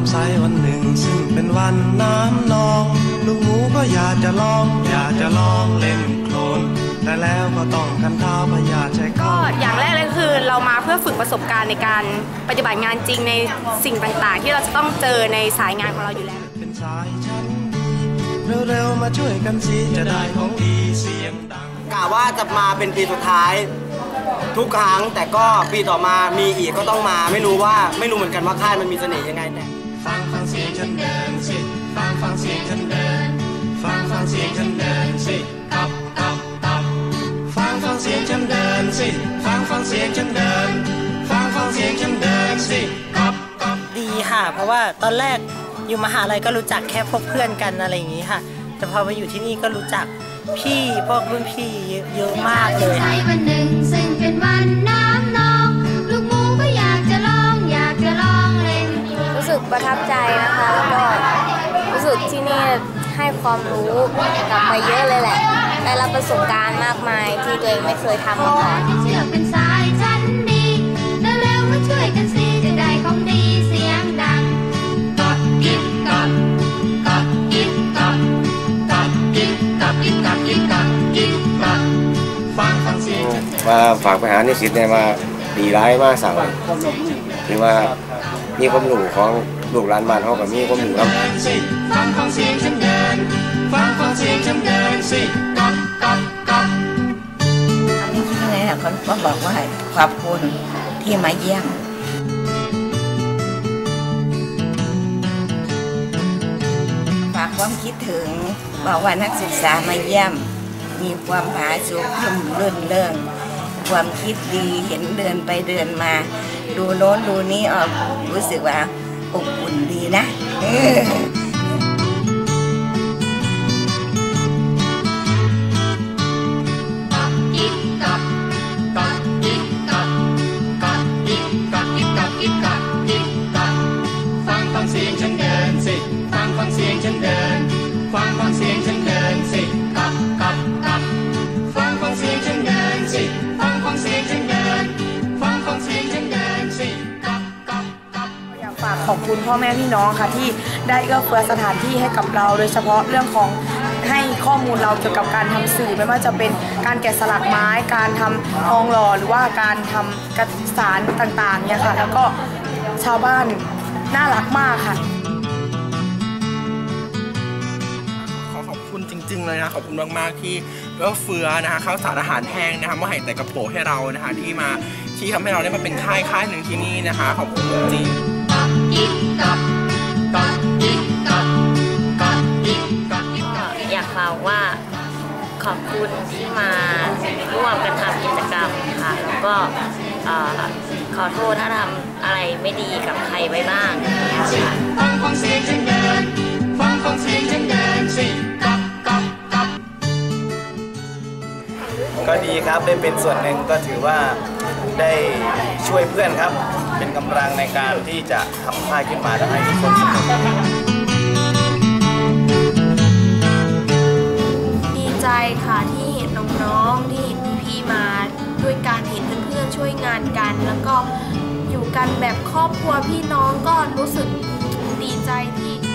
จำใสวันหนึ่ง ซึ่งเป็นวันน้ำนอง ลูกหมูก็อยากจะลอง อยากจะลองเล่นโคลนแต่แล้วก็ต้องกันเท้าพยาใจก็เข้าอย่างแรกเลยคือเรามาเพื่อฝึกประสบการณ์ในการปฏิบัติงานจริงในสิ่งต่างๆ ที่เราจะต้องเจอในสายงานของเราอยู่แล้วเป็นสายชั้นดีเร็วๆมาช่วยกันสิจะได้ของดีเสียงดังกะว่าจะมาเป็นปีสุดท้ายทุกครั้งแต่ก็ปีต่อมามีอีกก็ต้องมา ไม่รู้ว่าไม่รู้เหมือนกันว่าค่ายมันมีเสน่ห์ยังไงแต่ ฟังฟังเสียงฉันเดินสิ ฟังฟังเสียงฉันเดิน ฟังฟังเสียงฉันเดินสิตับตับตับฟังฟังเสียงฉันเดินสิ ฟังฟังเสียงฉันเดิน ฟังฟังเสียงฉันเดินสิตับตับดีค่ะ เพราะว่าตอนแรกอยู่มหาลัยก็รู้จักแค่พวกเพื่อนกันอะไรอย่างนี้ค่ะ แต่พอมาอยู่ที่นี่ก็รู้จักพี่พวกรุ่นพี่เยอะมากเลยใช้วันหนึ่งซึ่งเป็นวันน้ำนอง ประทับใจนะคะ แล้วก็รู้สึกที่นี่ให้ความรู้กลับมาเยอะเลยแหละ ได้รับประสบการณ์มากมายที่ตัวเองไม่เคยทำมาก่อนที่เชือกเป็นสายชั้นดีเร็วๆมาช่วยกันสิจะได้ของดีเสียงดังกัดกิบกัดกัดกิบกัดกัดกิบกัดกิบกัดกิบกัดกิบกัดฟังฟังเสียงฉันมาฝากไปหานิสิตเนี่ยมาดีร้ายมากสั่งคือว่ามีความรู้ของ ลูกหลานบ้านเขากับมีความรู้ครับเดินสิฟังฟังเสียงฉันเดินฟังฟังเสียงฉันเดินสิกัดกัดกัดอันนี้ที่ไงอะเขาก็บอกว่าขอบคุณที่มาเยี่ยมฝากความคิดถึงบอกว่านักศึกษามาเยี่ยม มีความผาสุกรุ่มรื่นเริงความคิดดีเห็นเดินไปเดินมา ดูโน้นดูนี้ออกรู้สึกว่า อบอุ่นดีนะ ขอบคุณพ่อแม่พี่น้องค่ะที่ได้เอื้อเฟื้อสถานที่ให้กับเรา โดยเฉพาะเรื่องของให้ข้อมูลเราเกี่ยวกับการทำสื่อไม่ว่าจะเป็นการแกะสลักไม้ การทำทองหล่อหรือว่าการทำกระสารต่างๆเนี่ยค่ะ แล้วก็ชาวบ้านน่ารักมากค่ะ ขอขอบคุณจริง ๆ เลยนะขอบคุณมากๆที่เอื้อเฟื้อนะคะข้าวสารอาหารแห้งนะคะมาให้แต่กระโปรงให้เรานะคะที่มาที่ทำให้เราได้มาเป็นค่ายค่ายหนึ่งที่นี่นะคะ ขอบคุณจริง อยากฝากว่าขอบคุณที่มาร่วมกันทำกิจกรรมค่ะ แล้วก็ขอโทษถ้าทำอะไรไม่ดีกับใครไว้บ้างฟังฟังเสียงฉันเดินฟังฟังเสียงฉันเดินสิ ก็ดีครับได้เป็นส่วนหนึ่งก็ถือว่าได้ช่วยเพื่อนครับ เป็นกำลังในการที่จะทำค่ายขึ้นมาทำให้ทุกคนสนุกดีใจค่ะที่เห็นน้องๆที่เห็นพี่ๆมาด้วยการเห็นเพื่อนๆช่วยงานกัน แล้วก็อยู่กันแบบครอบครัวพี่น้องก็รู้สึกดีใจที่